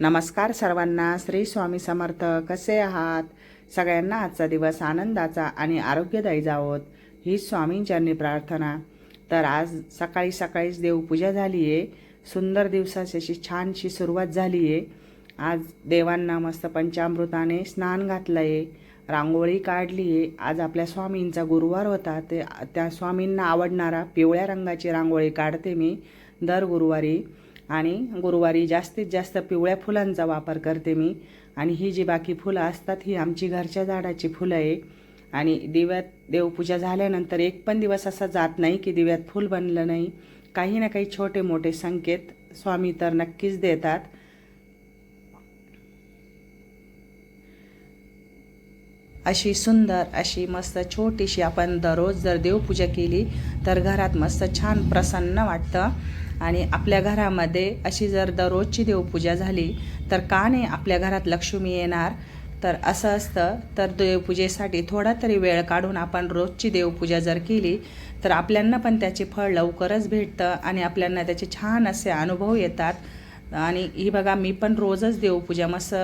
नमस्कार सर्वांना. श्री स्वामी समर्थ. कसे आहात? सगळ्यांना आजचा दिवस आनंदाचा आणि आरोग्यदायी जावोत ही स्वामींच्यांनी प्रार्थना. तर आज सकाळी सकाळीच देवपूजा झाली आहे सुंदर दिवसाची अशी छानशी सुरुवात झाली आहे आज देवांना मस्त पंचामृताने स्नान घातलं आहे रांगोळी काढली आहे आज आपल्या स्वामींचा गुरुवार होता. ते त्या स्वामींना आवडणारा पिवळ्या रंगाची रांगोळी काढते मी दर गुरुवारी. आणि गुरुवारी जास्तीत जास्त पिवळ्या फुलांचा वापर करते मी. आणि ही जी बाकी फुलं असतात ही आमची घरच्या झाडाची फुलं आहे. आणि दिव्यात देवपूजा झाल्यानंतर एक पण दिवस असा जात नाही की दिव्यात फूल बनलं नाही. काही ना काही छोटे मोठे संकेत स्वामी तर नक्कीच देतात. अशी सुंदर अशी मस्त छोटीशी आपण दररोज जर देवपूजा केली तर घरात मस्त छान प्रसन्न वाटतं. आणि आपल्या घरामध्ये अशी जर दररोजची देवपूजा झाली तर का नाही आपल्या घरात लक्ष्मी येणार? तर असं असतं तर देवपूजेसाठी थोडा तरी वेळ काढून आपण रोजची देवपूजा जर केली तर आपल्यांना पण त्याचे फळ लवकरच भेटतं आणि आपल्यांना त्याचे छान असे अनुभव येतात. आणि ही बघा मी पण रोजच देवपूजा मस्त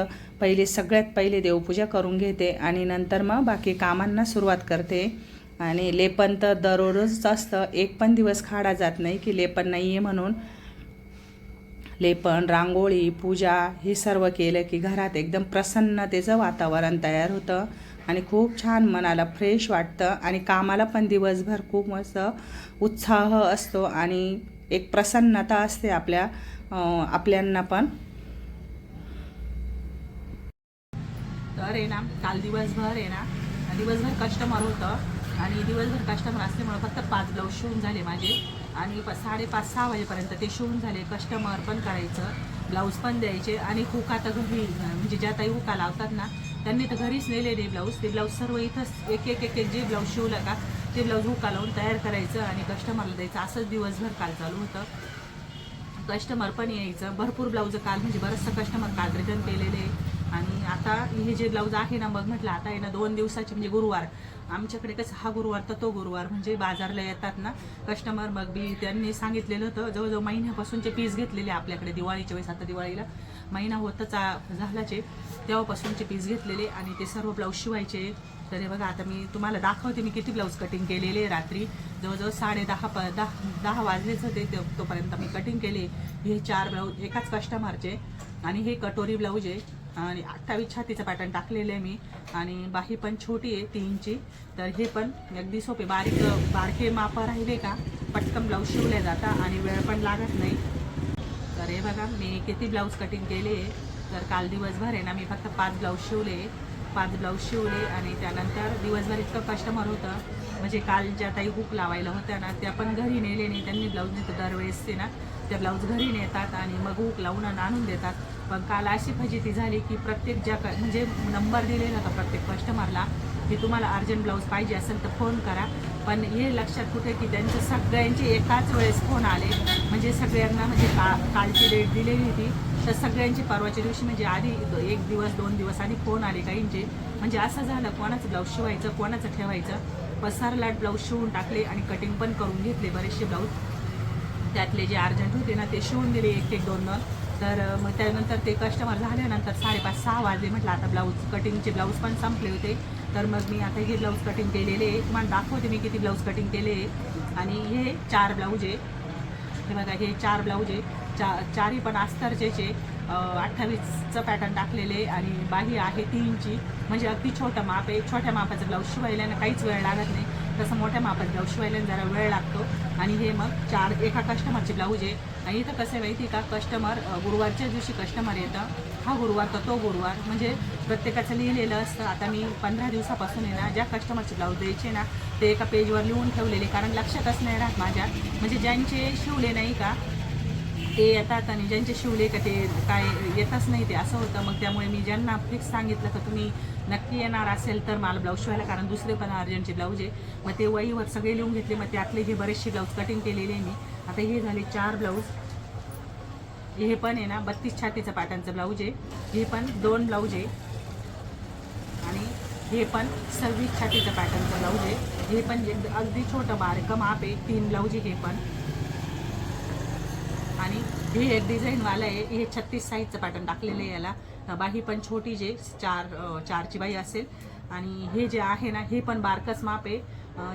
पहिले सगळ्यात पहिले देवपूजा करून घेते आणि नंतर मग बाकी कामांना सुरुवात करते. आणि लेपन तर दररोजच असतं. एक पण दिवस खाडा जात नाही की लेपन नाही आहे म्हणून. लेपन रांगोळी पूजा हे सर्व केलं की घरात एकदम प्रसन्नतेचं वातावरण तयार होतं आणि खूप छान मनाला फ्रेश वाटतं आणि कामाला पण दिवसभर खूप मस्त उत्साह असतो आणि एक प्रसन्नता असते आपल्या आपल्यांना पण. तर आहे ना काल दिवसभर आहे ना दिवसभर कस्टमर होतं. आणि दिवसभर कस्टमर असल्यामुळं फक्त पाच ब्लाऊज शिवून झाले माझे. आणि प साडेपाच सहा वाजेपर्यंत ते शिवून झाले. कस्टमर पण करायचं. ब्लाऊज पण द्यायचे. आणि हुका तर घरी म्हणजे ज्या ताई हुका लावतात ना त्यांनी तर घरीच नेले नाही ब्लाऊज ते ब्लाऊज सर्व इथंच एक एक एक एक जे ब्लाऊज शिवलं का ते ब्लाऊज हुका लावून तयार करायचं आणि कस्टमरला द्यायचं. असंच दिवसभर काल चालू होतं. कस्टमर पण यायचं. भरपूर ब्लाऊज काल म्हणजे बरंचसं कस्टमर काल रिटर्न केलेले. आणि आता हे जे ब्लाऊज आहे ना मग म्हटलं आता आहे ना दोन दिवसाचे म्हणजे गुरुवार. आमच्याकडे कसं हा गुरुवार तर तो गुरुवार म्हणजे बाजारला येतात ना कस्टमर मग बी त्यांनी सांगितलेलं होतं जवळजवळ महिन्यापासूनचे पीस घेतलेले आपल्याकडे दिवाळीच्या वेळेस आता दिवाळीला. महिना होतच झालाचे तेव्हापासूनचे पीस घेतलेले आणि ते सर्व ब्लाऊज शिवायचे. तर हे बघा आता मी तुम्हाला दाखवते मी किती ब्लाऊज कटिंग केलेले रात्री. जवळजवळ साडे दहा प दहा दहा वाजलेच होते ते तोपर्यंत मी कटिंग केले. हे चार ब्लाऊज एकाच कस्टमरचे आणि हे कटोरी ब्लाऊज आहे. आणि अठ्ठावीस छातीचं पॅटर्न टाकलेलं आहे मी. आणि बाही पण छोटी आहे तीनची तर हे पण अगदी सोपे. बारीक बारके माप राहिले का पटकन ब्लाऊज शिवले जातात आणि वेळ पण लागत नाही. तर हे बघा मी किती ब्लाऊज कटिंग केले तर काल दिवसभर आहे ना मी फक्त पाच ब्लाऊज शिवले पाच ब्लाऊज शिवले आणि त्यानंतर दिवसभर इतकं कस्टमर होतं. म्हणजे काल ज्या ताई हुक लावायला होत्या ना त्या पण घरी नेले नाही. त्यांनी ब्लाऊज नेतो दरवेळेस ते ना त्या ब्लाऊज घरी नेतात आणि मग हुक लावून आणि आणून देतात. पण काल अशी फजिती झाली की प्रत्येक ज्या क- म्हणजे नंबर दिलेला होता प्रत्येक कस्टमरला की तुम्हाला अर्जंट ब्लाऊज पाहिजे असेल तर फोन करा. पण हे लक्षात कुठे की त्यांचे सगळ्यांचे एकाच वेळेस फोन आले. म्हणजे सगळ्यांना म्हणजे का कालची डेट दिलेली होती. तर सगळ्यांची परवाच्या दिवशी म्हणजे आधी एक दिवस दोन दिवस आधी फोन आले काहींचे. म्हणजे असं झालं कोणाचं ब्लाऊज शिवायचं कोणाचं ठेवायचं. पसारलाट ब्लाऊज शिवून टाकले आणि कटिंग पण करून घेतले बरेचसे ब्लाऊज. त्यातले जे अर्जंट होते ना ते शिवून दिले एक एक दोन दोन तर मग त्यानंतर ते कस्टमर झाल्यानंतर साडेपाच सहा वाजले म्हटलं आता ब्लाऊज कटिंगचे ब्लाऊज पण संपले होते. तर मग मी आता हे ब्लाऊज कटिंग केलेले आहे. तुम्हाला दाखवते मी किती ब्लाऊज कटिंग केले आणि हे चार ब्लाऊज आहे. हे बघा हे चार ब्लाऊज आहे. चा चारही पण अस्तरचेचे अठ्ठावीसचं पॅटर्न टाकलेले आणि बाही आहे तीनची. म्हणजे अगदी छोटं माप आहे. छोट्या मापाचं ब्लाऊज शिवायला काहीच वेळ लागत नाही. तसं मोठ्या मापात ब्लाऊज शिवायला जरा वेळ लागतो. आणि हे मग चार एका कस्टमरचे ब्लाऊज आहे. आणि इथं कसं आहे माहिती का? कस्टमर गुरुवारच्या दिवशी कस्टमर येतं. हा गुरुवार तर तो गुरुवार? म्हणजे प्रत्येकाचं लिहिलेलं असतं. आता मी पंधरा दिवसापासून आहे ना ज्या कस्टमरचे ब्लाऊज द्यायचे ना ते एका पेजवर लिहून ठेवलेले. कारण लक्षातच नाही राहत माझ्या. म्हणजे ज्यांचे शिवले नाही का ते येतात आणि ज्यांचे शिवले का ते काय येतच नाही ते असं होतं. मग त्यामुळे मी ज्यांना फिक्स सांगितलं का तुम्ही नक्की येणार असेल तर मला ब्लाऊज शिवायला कारण दुसरे पण अर्जंटचे ब्लाऊज आहे. मग ते वहीवर सगळे लिहून घेतले मग त्यातले हे बरेचसे ब्लाऊज कटिंग केलेले मी. आता हे झाले चार ब्लाऊज हे पण आहे ना बत्तीस छातीचं पॅटर्नचं ब्लाऊज आहे. हे पण दोन ब्लाऊज आहे. आणि हे पण सव्वीस छातीचं पॅटर्नचं ब्लाऊज आहे. हे पण एकदम अगदी छोटं बारकं माप आहे तीन ब्लाऊज आहे हे पण. हे एक डिझाईनवालं आहे. हे छत्तीस साईजचं पॅटर्न टाकलेलं आहे याला. अं, बाही पण छोटी जे चार चारची बाई असेल. आणि हे जे आहे ना हे पण बारकस माप आहे.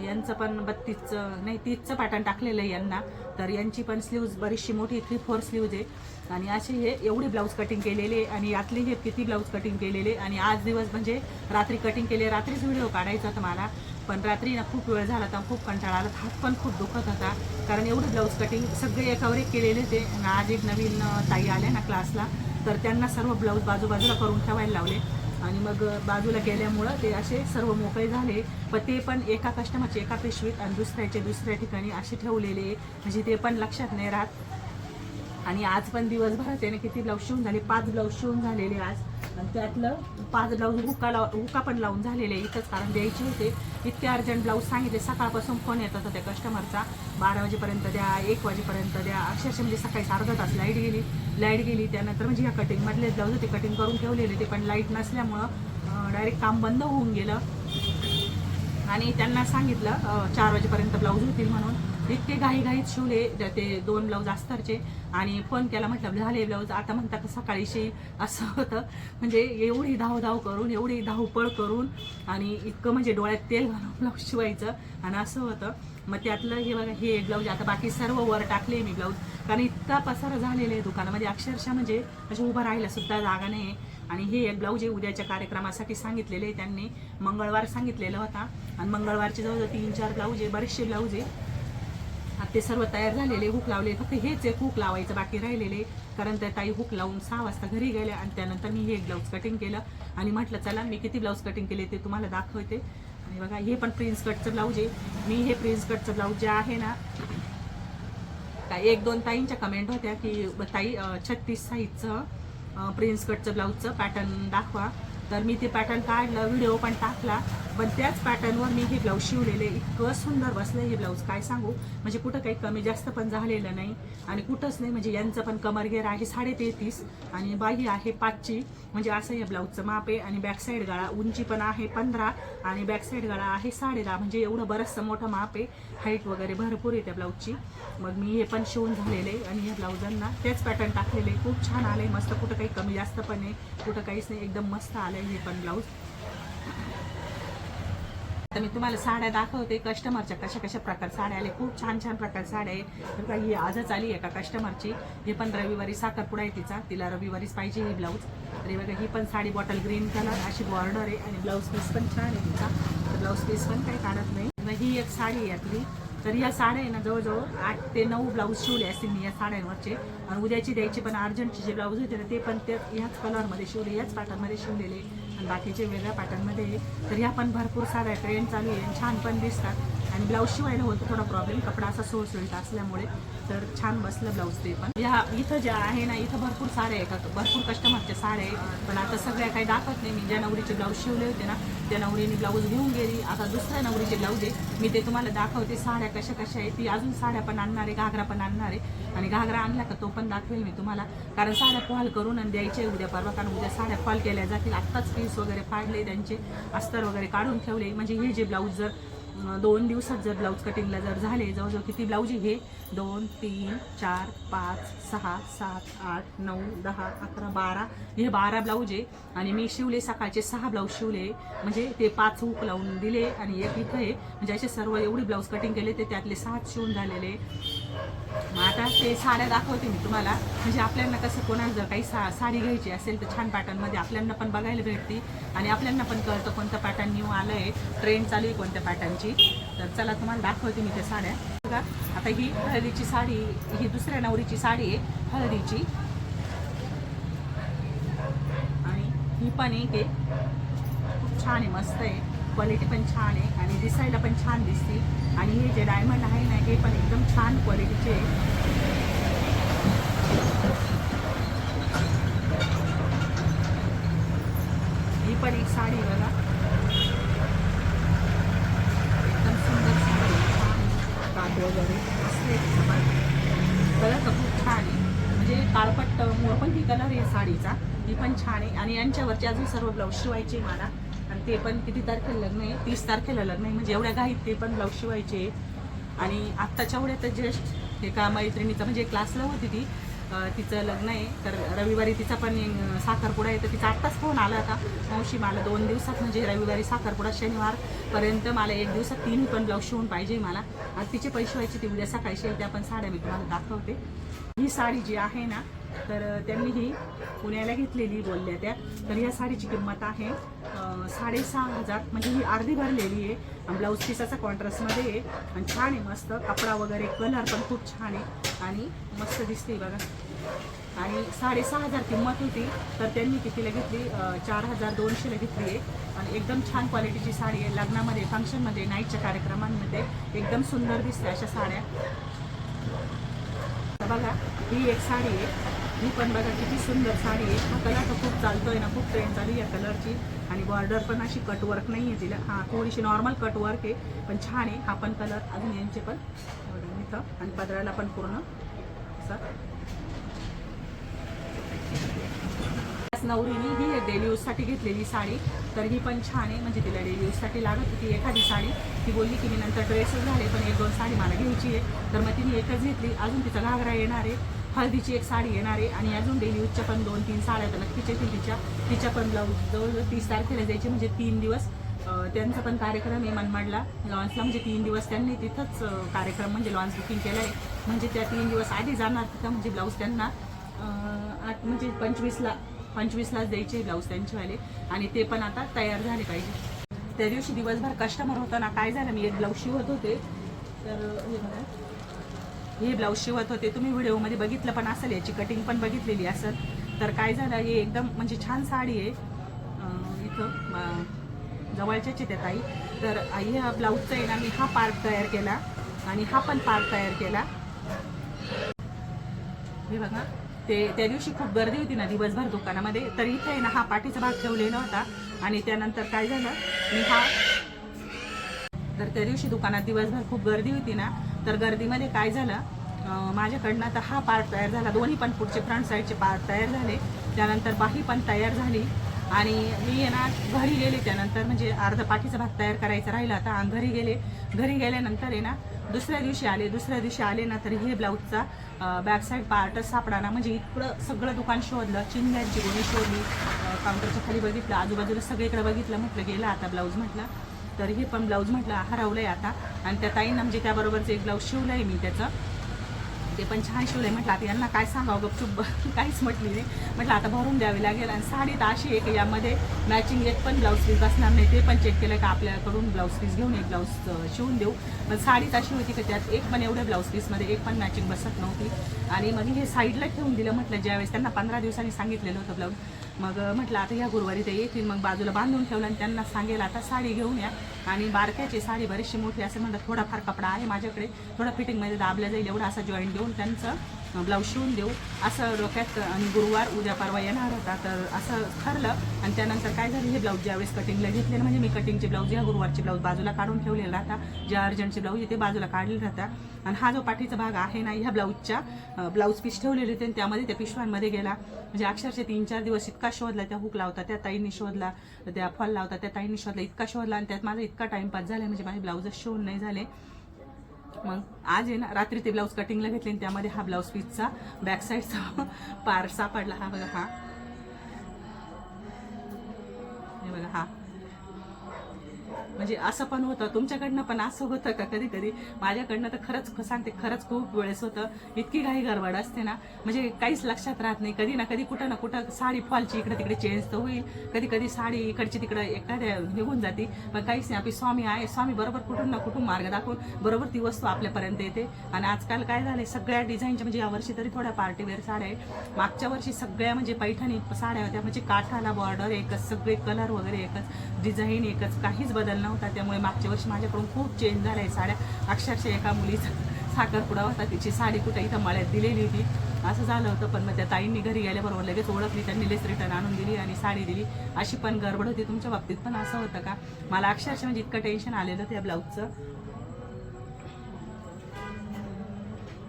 यांचं पण बत्तीसचं नाही तीसचं पॅटर्न टाकलेलं आहे यांना. तर यांची पण स्लीव्ज बरीचशी मोठी थ्री फोर स्लीव्ज आहे. आणि असे हे एवढे ब्लाऊज कटिंग केलेले आणि यातले हे किती ब्लाऊज कटिंग केलेले आणि आज दिवस म्हणजे रात्री कटिंग केले रात्रीच व्हिडिओ काढायचा होता मला पण रात्री ना खूप वेळ झाला होता खूप कंटाळा आला. हात पण खूप दुखत होता. कारण एवढं ब्लाऊज कटिंग सगळे एकावर एक केलेले ते ना आज एक नवीन ताई आल्या ना क्लासला तर त्यांना सर्व ब्लाऊज बाजूबाजूला करून ठेवायला लावले. आणि मग बाजूला गेल्यामुळं ते असे सर्व मोकळे झाले. पण ते पण एका कस्टमरचे एका पिशवीत आणि दुसऱ्याचे दुसऱ्या ठिकाणी असे ठेवलेले. म्हणजे ते पण लक्षात नाही राहत. आणि आज पण दिवसभरात त्याने किती ब्लाऊज शिवून झाले पाच ब्लाऊज शिवून झालेले आज. आणि त्यातलं पाच ब्लाऊज हुका लाव हुका पण लावून झालेले इथंच कारण द्यायचे होते. इतके अर्जंट ब्लाऊज सांगितले. सकाळपासून फोन येत होता त्या कस्टमरचा बारा वाजेपर्यंत द्या एक वाजेपर्यंत द्या. अक्षरशः म्हणजे सकाळी अर्धा तास लाइट गेली. लाइट गेली त्यानंतर म्हणजे ह्या कटिंगमधले ब्लाऊज होते. कटिंग करून ठेवलेले ते पण लाइट नसल्यामुळं डायरेक्ट काम बंद होऊन गेलं. आणि त्यांना सांगितलं चार वाजेपर्यंत ब्लाऊज होतील म्हणून. इतके घाई घाईत शिवले ते दोन ब्लाऊज अस्तरचे आणि फोन केला म्हटलं झाले ब्लाऊज आता म्हणता का असं होतं. म्हणजे एवढी धावधाव करून एवढी धावपळ करून आणि इतकं म्हणजे डोळ्यात तेल घालून ब्लाऊज शिवायचं आणि असं होतं. मग त्यातलं हे बघा हे एक ब्लाऊज आता बाकी सर्व वर टाकले मी ब्लाऊज कारण इतका पसारा झालेला आहे दुकानामध्ये. अक्षरशः म्हणजे असे उभं राहायला सुद्धा जागा नाही. आहे आणि हे एक ब्लाऊज आहे उद्याच्या कार्यक्रमासाठी सांगितलेले आहे त्यांनी मंगळवार सांगितलेला होता. आणि मंगळवारचे जवळजवळ तीन चार ब्लाऊज आहे बरेचसे ब्लाऊज आहे. ते सर्व तयार झालेले हुक लावले. फक्त हेच एक हुक लावायचं बाकी राहिलेले. कारण त्या ताई हुक लावून सहा वाजता घरी गेल्या आणि त्यानंतर मी हे एक ब्लाऊज कटिंग केलं. आणि म्हटलं चला मी किती ब्लाऊज कटिंग केले ते तुम्हाला दाखवते. आणि बघा हे पण प्रिन्स कटचं ब्लाऊज आहे. मी हे प्रिन्स कटचं ब्लाऊज जे आहे ना काय एक दोन ताईंच्या कमेंट होत्या की ताई छत्तीस साईजचं प्रिन्स कटचं ब्लाऊजचं पॅटर्न दाखवा. तर मी ते पॅटर्न काढलं व्हिडिओ पण टाकला. पण त्याच पॅटर्नवर मी हे ब्लाऊज शिवलेले इतकं सुंदर बसलं हे ब्लाऊज. काय सांगू? म्हणजे कुठं काही कमी जास्त पण झालेलं नाही आणि कुठंच नाही म्हणजे यांचं पण कमरगेर आहे साडे तेहतीस आणि बाही आहे पाचची. म्हणजे असं हे ब्लाऊजचं माप आहे आणि बॅकसाईड गळा उंची पण आहे पंधरा आणि बॅकसाईड गळा आहे साडे दहा म्हणजे एवढं बरंचसं मोठं माप आहे. हाईट वगैरे भरपूर आहे त्या ब्लाऊजची. मग मी हे पण शिवून झालेले आणि या ब्लाऊजांना तेच पॅटर्न टाकलेले. खूप छान आले मस्त. कुठं काही कमी जास्त पण आहे कुठं काहीच नाही. एकदम मस्त आलं हे पण ब्लाऊज. तर मी तुम्हाला साड्या दाखवते. कस्टमरच्या कशा कशा प्रकार साड्या आले खूप छान छान प्रकार साड्या आहे का ही आजच आली आहे का कस्टमरची ही पण रविवारी साखरपुडा आहे तिचा. तिला रविवारीच पाहिजे ही ब्लाऊज तर बघा ही पण साडी बॉटल ग्रीन कलर अशी बॉर्डर आहे आणि ब्लाऊज पीस पण छान आहे तिचा. तर ब्लाऊज पीस पण काही काढत नाही. मग ही एक साडी आहे आपली. तर या साड्या आहे ना जवळजवळ आठ ते नऊ ब्लाऊज शिवले असतील मी या साड्यांवरचे. आणि उद्याची द्यायची पण अर्जंटचे जे ब्लाऊज होते ना ते पण ते ह्याच कलरमध्ये शिवले याच पॅटर्नमध्ये शिवलेले. बाकीचे वेगळ्या पॅटर्नमध्ये तर ह्या पण भरपूर साऱ्या ट्रेंड चालू आहे आणि छान पण दिसतात. आणि ब्लाऊज शिवायला होतं थोडा प्रॉब्लेम कपडा असा सोळसुळीत असल्यामुळे तर छान बसलं ब्लाऊज ते पण. ह्या इथं ज्या आहे ना इथं भरपूर साड्या का भरपूर कस्टमरच्या साड्या आहे पण आता सगळ्या काही दाखवत नाही. मी ज्या नवरीचे ब्लाऊज शिवले होते ना त्या नवरीने ब्लाऊज घेऊन गेली. आता दुसऱ्या नवरीचे ब्लाऊज आहे. मी ते तुम्हाला दाखवते. साड्या कशा कशा आहे ती अजून साड्या पण आणणार आहे. घागरा पण आणणार आहे. आणि घागरा आणला का तो पण दाखवेल मी तुम्हाला. कारण साड्या कॉल करून आणि द्यायचे उद्या परवा. कारण उद्या साड्या फॉल केल्या जातील. आत्ताच पीस वगैरे फाडले त्यांचे. अस्तर वगैरे काढून ठेवले. म्हणजे हे जे ब्लाऊज जर दोन दिवसात जर ब्लाऊज कटिंगला जर झाले जवळजवळ किती ब्लाऊज आहे हे दोन तीन चार पाच सहा सात आठ नऊ दहा अकरा बारा. हे बारा ब्लाऊज आहे. आणि मी शिवले सकाळचे सहा ब्लाऊज शिवले. म्हणजे ते पाच हुक लावून दिले आणि एक इथं आहे म्हणजे असे सर्व एवढी ब्लाऊज कटिंग केले ते त्यातले सात शिवून झालेले. मग आता ते साड्या दाखवते मी तुम्हाला. म्हणजे आपल्याला कसं कोणाला जर काही सा साडी घ्यायची असेल तर छान पॅटर्नमध्ये आपल्याला पण बघायला भेटते आणि आपल्याला पण कळतं कोणतं पॅटर्न न्यू आलं आहे ट्रेंड चालू आहे कोणत्या पॅटर्नची तर चला तुम्हाला दाखवते मी त्या साड्या. बघा आता ही हळदीची साडी ही दुसऱ्या नवरीची साडी आहे हळदीची. आणि ही पण एक आहे. खूप छान आहे मस्त आहे. क्वालिटी पण छान आहे आणि दिसायला पण छान दिसते. आणि हे जे डायमंड आहे ना हे पण एकदम छान क्वालिटीचे आहे. ही पण एक साडी आहे बघा. एकदम सुंदर साडी छान वगैरे. कलर तर खूप छान आहे. म्हणजे काळपट मोरपंखी कलर आहे साडीचा. ही पण छान आहे. आणि यांच्यावरचे अजून सर्व ब्लाऊज शिवायचे आहे मला. आणि ते पण किती तारखेला लग्न आहे? तीस तारखेला लग्न आहे. म्हणजे एवढ्या घाईत ते पण ब्लाऊज शिवायचे. आणि आत्ताच्या एवढ्या तर जस्ट एका मैत्रिणीचं म्हणजे क्लासला होती ती. तिचं लग्न आहे. तर रविवारी तिचा पण साखरपुडा आहे. तर तिचा आत्ताच फोन आला होता. मावशी मला दोन दिवसात म्हणजे रविवारी साखरपुडा शनिवारपर्यंत मला एक दिवसात तीन पण ब्लाऊज शिवून पाहिजे मला. आज तिचे पैसे व्हायचे ती उद्या सकाळी शिवते. आपण साड्या मी तुम्हाला दाखवते. ही साडी जी आहे ना तर त्यांनी ही पुण्याला घेतलेली बोलल्या त्या. तर या साडीची किंमत आहे साडेसहा हजार म्हणजे ही अर्धी भरलेली आहे. आणि ब्लाऊज पिसाचा कॉन्ट्रास्टमध्ये आहे. आणि छान आहे मस्त. कपडा वगैरे कलर पण खूप छान आहे. आणि मस्त दिसते बघा. आणि साडेसहा हजार किंमत होती. तर त्यांनी कितीला घेतली? चार हजार दोनशेला घेतली आहे. आणि एकदम छान क्वालिटीची साडी आहे. लग्नामध्ये फंक्शनमध्ये नाईटच्या कार्यक्रमांमध्ये एकदम सुंदर दिसते अशा साड्या. बघा ही एक साडी आहे. ही पण बघा किती सुंदर साडी आहे. हा कलर तर खूप चालतोय ना खूप ट्रेंड चालू आहे या कलरची. आणि बॉर्डर पण अशी कटवर्क नाही आहे तिला. हां थोडीशी नॉर्मल कटवर्क आहे पण छान आहे. हा पण कलर अजून यांचे पण. इथं. आणि पदराला पण पूर्ण. असं. नवरीनी ही डेली यूजसाठी घेतलेली साडी. तर ही पण छान आहे. म्हणजे तिला डेली यूजसाठी लागत होती एखादी साडी. ती बोलली की मी नंतर ड्रेसच झाले पण एक दोन साडी मला घ्यायची आहे. तर मग तिने एकच घेतली. अजून तिचा घागरा येणार आहे. हळदीची एक साडी येणार आहे आणि अजून डेली यूजच्या पण दोन तीन साड्या तर नक्कीच येतील तिच्या. तिच्या पण ब्लाऊज जवळजवळ तीस तारखेला जायचे म्हणजे तीन दिवस. त्यांचा पण कार्यक्रम आहे मनमाडला. लॉन्सला म्हणजे तीन दिवस त्यांनी तिथंच कार्यक्रम म्हणजे लॉन्स बुकिंग केलं आहे म्हणजे त्या तीन दिवस आधी जाणार तिथं म्हणजे ब्लाऊज त्यांना आठ म्हणजे पंचवीसला पंचवीसलाच द्यायचे ब्लाऊज त्यांचेवाले. आणि ते पण आता तयार झाले पाहिजे. त्या दिवशी दिवसभर कस्टमर होता ना काय झालं मी एक ब्लाऊज शिवत होते. तर हे ब्लाऊज शिवत होते. तुम्ही व्हिडिओमध्ये बघितलं पण असेल याची कटिंग पण बघितलेली असेल. तर काय झालं हे एकदम म्हणजे छान साडी आहे. इथं अं, जवळच्याच त्या ताई. तर ह्या ब्लाऊजचा आहे ना मी हा पार्ट तयार केला आणि हा पण पार्ट तयार केला. हे बघा ते त्या दिवशी खूप गर्दी होती ना दिवसभर दुकानामध्ये. तर इथे आहे ना हा पाठीचा भाग ठेवलेला होता. आणि त्यानंतर काय झालं मी हा तर त्या दिवशी दुकानात दिवसभर खूप गर्दी होती ना. तर गर्दीमध्ये काय झालं माझ्याकडनं तर हा पार्ट तयार झाला. दोन्ही पण पुढचे फ्रंट साईडचे पार्ट तयार झाले. त्यानंतर बाही पण तयार झाली. आणि मी आहे ना घरी गेले त्यानंतर म्हणजे अर्धा पाठीचा भाग तयार करायचा राहिला आता. आणि घरी गेले. घरी गेल्यानंतर आहे ना दुसऱ्या दिवशी आले. दुसऱ्या दिवशी आले ना तर हे ब्लाऊजचा बॅक साईड पार्टच सापडाना म्हणजे इकडं सगळं दुकान शोधलं. चिंध्यांची गोणी शोधली. काउंटरच्या खाली बघितलं. आजूबाजूला सगळीकडे बघितलं. म्हटलं गेलं आता ब्लाऊज म्हटलं. तर हे पण ब्लाऊज म्हटलं हरवलंय आता. आणि त्या ताईंना म्हणजे त्याबरोबरचं एक ब्लाऊज शिवलं आहे मी त्याचं. ते पण छान शिवलं आहे म्हटलं आता यांना काय सांगावं? गपचूप काहीच म्हटली नाही. म्हटलं आता भरून द्यावी लागेल. आणि साडी तर अशी आहे की यामध्ये मॅचिंग एक पण ब्लाऊज पीस बसणार नाही. ते पण चेक केलं का आपल्याकडून ब्लाऊज पीस घेऊन एक ब्लाऊज शिवून देऊ. पण साडीच अशी होती की त्यात एक पण एवढ्या ब्लाऊज पीसमध्ये एक पण मॅचिंग बसत नव्हती. आणि मग हे साईडला ठेवून दिलं. म्हटलं ज्यावेळेस त्यांना पंधरा दिवसांनी सांगितलेलं होतं ब्लाऊज मग म्हटलं आता ह्या गुरुवारी ते येतील. मग बाजूला बांधून ठेवलं आणि त्यांना सांगेल आता साडी घेऊन या. आणि बारक्याची साडी बरीचशी मोठी असं म्हणतात थोडाफार कपडा आहे माझ्याकडे. थोडा फिटिंगमध्ये दाबल्या जाईल एवढा असा जॉईंट देऊन त्यांचं ब्लाऊज शिवून देऊ. असं डोक्यात आणि गुरुवार उद्या परवा येणार होता. तर असं ठरलं. आणि त्यानंतर काय झालं? हे ब्लाऊज ज्यावेळेस कटिंगला घेतले म्हणजे मी कटिंगचे ब्लाऊज या गुरुवारचे ब्लाऊज बाजूला काढून ठेवलेला होता. ज्या अर्जंटचे ब्लाऊज आहे ते बाजूला काढले होता. आणि हा जो पाठीचा भाग आहे ना ह्या ब्लाऊजच्या ब्लाऊज पीस ठेवलेले होते आणि त्यामध्ये त्या पिशव्यांमध्ये गेला. म्हणजे अक्षरशः तीन चार दिवस इतका शोधला त्या हुक लावता त्या ताईंनी शोधला त्या फॉल लावता त्या ताईंनी शोधला इतका शोधला आणि त्यात माझा इतका टाइमपास झाला. म्हणजे माझे ब्लाऊजच शिवून नाही झाले. मग आज आहे ना रात्री ते ब्लाऊज कटिंगला घेतले आणि त्यामध्ये हा ब्लाऊज पीसचा बॅक साईडचा पार्ट सापडला हा बघा हा. हे बघा हा. म्हणजे असं पण होतं. तुमच्याकडनं पण असं होतं का कधी कधी माझ्याकडनं तर खरंच सांगते खरंच खूप वेळेस होतं. इतकी घाई गडबड असते ना. म्हणजे काहीच लक्षात राहत नाही. कधी ना कधी कुठं ना कुठं साडी फॉलची इकडे तिकडे चेंज तर होईल. कधी कधी साडी इकडची तिकडं एखाद्या निघून जाते. पण काहीच नाही. आपली स्वामी आहे. स्वामी बरोबर कुठून ना कुठून मार्ग दाखवून बरोबर ती वस्तू आपल्यापर्यंत येते. आणि आजकाल काय झालं सगळ्या डिझाईनच्या म्हणजे यावर्षी तरी थोड्या पार्टीवेअर साड्या आहे मागच्या वर्षी सगळ्या म्हणजे पैठणी साड्या होत्या. म्हणजे काठाला बॉर्डर एकच सगळे कलर वगैरे एकच डिझाईन एकच काहीच बदलणं नव्हता. त्यामुळे मागच्या वर्षी माझ्याकडून खूप चेंज झाला आहे साड्या. अक्षरशः एका मुलीचा साखरपुडा होता. तिची साडी कुठे इथं मळ्यात दिलेली होती. असं झालं होतं पण मग त्या ताईंनी घरी गेल्याबरोबर लगेच ओळखली. त्यांनी लेस रिटर्न आणून दिली आणि साडी दिली. अशी पण गडबड होती. तुमच्या बाबतीत पण असं होतं का? मला अक्षरशः म्हणजे इतकं टेन्शन आलेलं त्या ब्लाऊजचं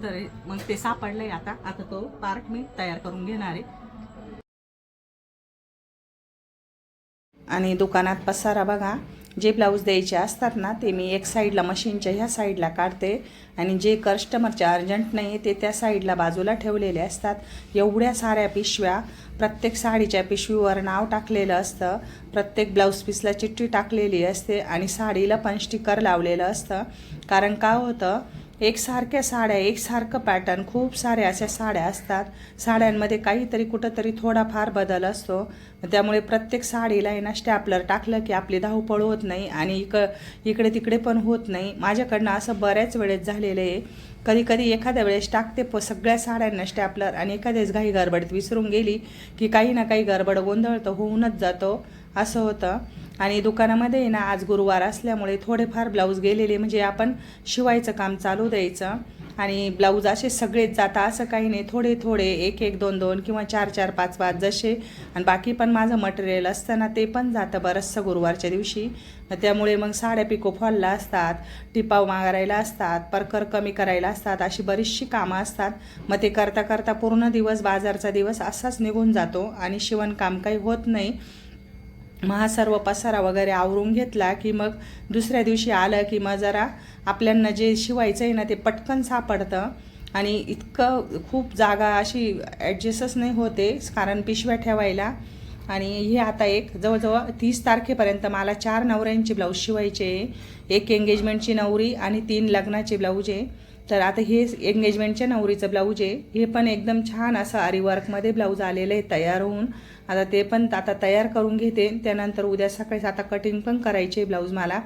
तर मग ते सापडलंय आता. आता तो पार्ट मी तयार करून घेणार आहे. आणि दुकानात पसारा बघा. जे ब्लाऊज द्यायचे असतात ना ते मी एक साईडला मशीनच्या ह्या साईडला काढते आणि जे कस्टमरचे अर्जंट नाही ते त्या साईडला बाजूला ठेवलेले असतात. एवढ्या साऱ्या पिशव्या प्रत्येक साडीच्या पिशवीवर नाव टाकलेलं असतं प्रत्येक ब्लाऊज पीसला चिठ्ठी टाकलेली असते आणि साडीला पण स्टिकर लावलेलं असतं. कारण का होतं? एकसारख्या साड्या एकसारखं पॅटर्न खूप साऱ्या अशा साड्या असतात. साड्यांमध्ये काहीतरी कुठंतरी थोडाफार बदल असतो. त्यामुळे प्रत्येक साडीला आहे ना स्टॅपलर टाकलं की आपली धावपळ होत नाही आणि इक इकडे तिकडे पण होत नाही. माझ्याकडनं असं बऱ्याच वेळेस झालेलं आहे. कधी कधी एखाद्या वेळेस टाकते प सगळ्या साड्यांना स्टॅपलर आणि एखाद्याच घाई गडबडीत विसरून गेली की काही ना काही गडबड गोंधळ तर होऊनच जातो. असं होतं. आणि दुकानामध्ये ना आज गुरुवार असल्यामुळे थोडेफार ब्लाऊज गेलेले म्हणजे आपण शिवायचं काम चालू द्यायचं. आणि ब्लाऊज असे सगळेच जाता असं काही नाही. थोडे थोडे एक एक दोन दोन किंवा चार चार पाच पाच जसे. आणि बाकी पण माझं मटेरियल असतं ना ते पण जातं बरंचसं गुरुवारच्या दिवशी. त्यामुळे मग साड्या पिको फॉलला असतात टिपाव मारायला असतात परकर कमी करायला असतात अशी बरीचशी कामं असतात. मग ते करता करता पूर्ण दिवस बाजारचा दिवस असाच निघून जातो. आणि शिवणकाम काही होत नाही. महासर्व सर्व पसारा वगैरे आवरून घेतला की मग दुसऱ्या दिवशी आलं की मग जरा आपल्यांना जे शिवायचं आहे ना ते पटकन सापडतं. आणि इतकं खूप जागा अशी ॲडजस्टच नाही होते कारण पिशव्या ठेवायला. आणि हे आता एक जवळजवळ तीस तारखेपर्यंत मला चार नवऱ्यांचे ब्लाऊज शिवायचे आहे एक एंगेजमेंटची नवरी आणि तीन लग्नाचे ब्लाऊज आहे. तर आता हे एंगेजमेंटच्या नवरीचं ब्लाऊज आहे. हे पण एकदम छान असं आरीवर्कमध्ये ब्लाऊज आलेलं आहे तयार होऊन. आता ते पण आता तयार करून घेते. त्यानंतर उद्या सकाळीच आता कटिंग पण करायचे ब्लाऊज मला.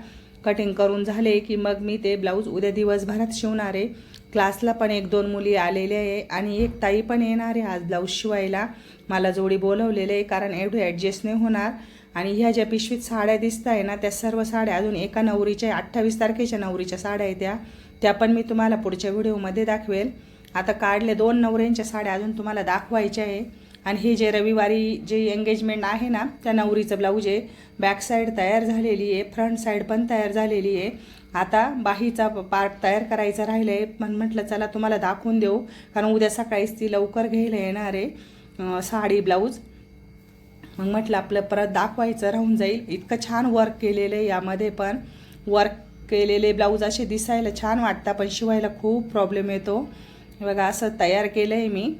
कटिंग करून झाले की मग मी ते ब्लाऊज उद्या दिवसभरात शिवणार आहे. क्लासला पण एक दोन मुली आलेल्या आहे आणि एक ताई पण येणार आहे आज ब्लाऊज शिवायला. मला जोडी बोलवलेलं आहे कारण एवढं ॲडजस्ट नाही होणार. आणि ह्या ज्या पिशवीत साड्या दिसत आहे ना त्या सर्व साड्या अजून एका नवरीच्या अठ्ठावीस तारखेच्या नवरीच्या साड्या आहेत त्या. त्या पण मी तुम्हाला पुढच्या व्हिडिओमध्ये दाखवेल. आता काढले दोन नवऱ्यांच्या साड्या अजून तुम्हाला दाखवायच्या आहे. आणि हे जे रविवारी जे एंगेजमेंट आहे ना त्या नवरीचं ब्लाऊज आहे. बॅक साईड तयार झालेली आहे. फ्रंट साईड पण तयार झालेली आहे. आता बाहीचा पार्ट तयार करायचा राहिलं आहे पण म्हटलं चला तुम्हाला दाखवून देऊ. कारण उद्या सकाळीच ती लवकर घ्यायला येणार आहे साडी ब्लाऊज मग म्हटलं आपलं परत दाखवायचं राहून जाईल. इतकं छान वर्क केलेलं आहे यामध्ये पण. वर्क केलेले ब्लाऊज असे दिसायला छान वाटतात पण शिवायला खूप प्रॉब्लेम येतो. बघा असं तयार केलं आहे मी.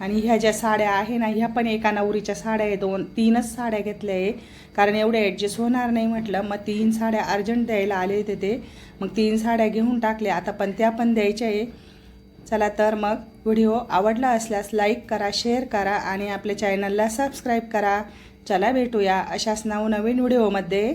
आणि ह्या ज्या साड्या आहे ना ह्या पण एका नवरीच्या साड्या आहे दोन तीनच साड्या घेतल्या आहे कारण एवढ्या ॲडजस्ट होणार नाही म्हटलं. मग तीन साड्या अर्जंट द्यायला आले होते ते. मग तीन साड्या घेऊन टाकल्या. आता पण त्या पण द्यायच्या आहे. चला तर मग व्हिडिओ आवडला असल्यास लाईक करा शेअर करा आणि आपल्या चॅनलला सबस्क्राईब करा. चला भेटूया अशाच नवनवीन व्हिडिओमध्ये.